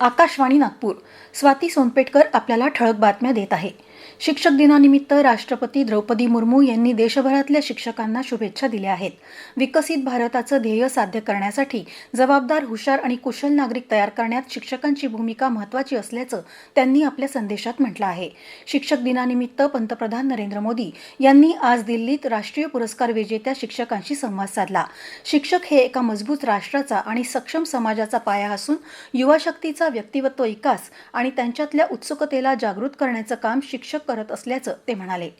आकाशवाणी नागपूर. स्वाती सोनपेटकर आपल्याला ठळक बातम्या देत आहे. शिक्षक दिनानिमित्त राष्ट्रपती द्रौपदी मुर्मू यांनी देशभरातल्या शिक्षकांना शुभेच्छा दिल्या आहेत. विकसित भारताचं ध्येय साध्य करण्यासाठी जबाबदार हुशार आणि कुशल नागरिक तयार करण्यात शिक्षकांची भूमिका महत्त्वाची असल्याचं त्यांनी आपल्या संदेशात म्हटलं आहे. शिक्षक दिनानिमित्त पंतप्रधान नरेंद्र मोदी यांनी आज दिल्लीत राष्ट्रीय पुरस्कार विजेत्या शिक्षकांशी संवाद साधला. शिक्षक हे एका मजबूत राष्ट्राचा आणि सक्षम समाजाचा पाया असून युवा शक्तीचा व्यक्तिमत्व विकास आणि त्यांच्यातल्या उत्सुकतेला जागृत करण्याचं काम शिक्षक करत असल्याचं ते म्हणाले.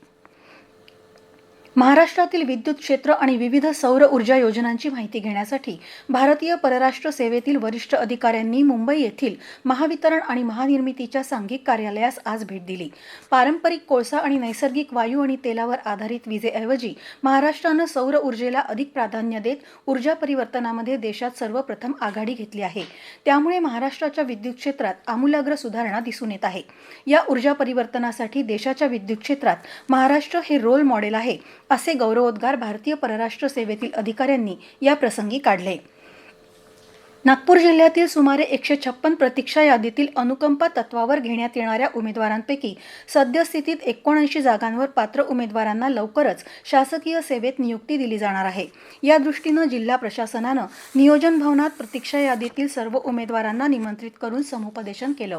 महाराष्ट्रातील विद्युत क्षेत्र आणि विविध सौर ऊर्जा योजनांची माहिती घेण्यासाठी भारतीय परराष्ट्र सेवेतील वरिष्ठ अधिकाऱ्यांनी मुंबई येथील महावितरण आणि महानिर्मितीच्या सांघिक कार्यालयास आज भेट दिली. पारंपरिक कोळसा आणि नैसर्गिक वायू आणि तेलावर आधारित विजेऐवजी महाराष्ट्रानं सौर ऊर्जेला अधिक प्राधान्य देत ऊर्जा परिवर्तनामध्ये देशात सर्वप्रथम आघाडी घेतली आहे. त्यामुळे महाराष्ट्राच्या विद्युत क्षेत्रात आमूलाग्र सुधारणा दिसून येत आहे. या ऊर्जा परिवर्तनासाठी देशाच्या विद्युत क्षेत्रात महाराष्ट्र हे रोल मॉडेल आहे. असे गौरवोद्गार भारतीय परराष्ट्र सेवेतील अधिकाऱ्यांनी या प्रसंगी काढले. नागपूर जिल्ह्यातील सुमारे एकशे छप्पन प्रतीक्षा यादीतील अनुकंपा तत्वावर घेण्यात येणाऱ्या उमेदवारांपैकी सद्यस्थितीत एकोणऐंशी जागांवर पात्र उमेदवारांना लवकरच शासकीय सेवेत नियुक्ती दिली जाणार आहे. या दृष्टीनं जिल्हा प्रशासनानं नियोजन भवनात प्रतीक्षा यादीतील सर्व उमेदवारांना निमंत्रित करून समुपदेशन केलं.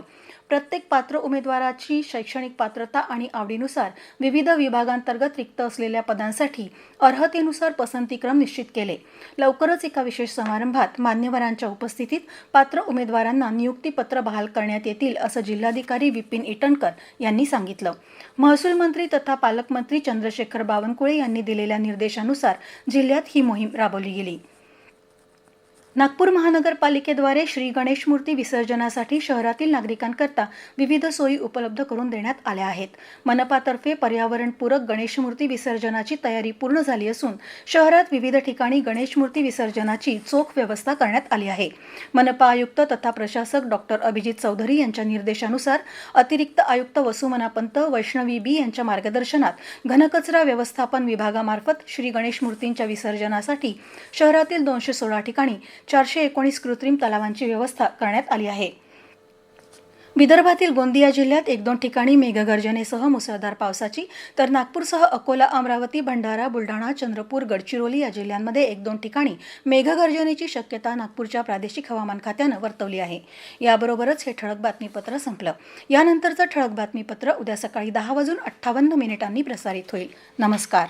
प्रत्येक पात्र उमेदवाराची शैक्षणिक पात्रता आणि आवडीनुसार विविध विभागांतर्गत रिक्त असलेल्या पदांसाठी अर्हतेनुसार पसंतीक्रम निश्चित केले. लवकरच एका विशेष समारंभात मान्यवरांच्या उपस्थितीत पात्र उमेदवारांना नियुक्तीपत्र बहाल करण्यात येतील असं जिल्हाधिकारी विपिन इटणकर यांनी सांगितलं. महसूल मंत्री तथा पालकमंत्री चंद्रशेखर बावनकुळे यांनी दिलेल्या निर्देशानुसार जिल्ह्यात ही मोहीम राबवली गेली. नागपूर महानगरपालिकेद्वारे श्री गणेश मूर्ती विसर्जनासाठी शहरातील नागरिकांकरता विविध सोयी उपलब्ध करून देण्यात आल्या आहेत. मनपातर्फे पर्यावरणपूरक गणेश मूर्ती विसर्जनाची तयारी पूर्ण झाली असून शहरात विविध ठिकाणी गणेश मूर्ती विसर्जनाची चोख व्यवस्था करण्यात आली आहे. मनपा आयुक्त तथा प्रशासक डॉक्टर अभिजित चौधरी यांच्या निर्देशानुसार अतिरिक्त आयुक्त वसुमना पंत वैष्णवी बी यांच्या मार्गदर्शनात घनकचरा व्यवस्थापन विभागामार्फत श्री गणेश मूर्तींच्या विसर्जनासाठी शहरातील दोनशे सोळा ठिकाणी चारशे एकोणीस कृत्रिम तलावांची व्यवस्था करण्यात आली आहे. विदर्भातील गोंदिया जिल्ह्यात एक दोन ठिकाणी मेघगर्जनेसह मुसळधार पावसाची तर नागपूरसह अकोला अमरावती भंडारा बुलढाणा चंद्रपूर गडचिरोली या जिल्ह्यांमध्ये एक दोन ठिकाणी मेघगर्जनेची शक्यता नागपूरच्या प्रादेशिक हवामान खात्यानं वर्तवली आहे. याबरोबरच हे ठळक बातमीपत्र संपलं. यानंतरचं ठळक बातमीपत्र उद्या सकाळी दहा वाजून अठ्ठावन्न मिनिटांनी प्रसारित होईल. नमस्कार.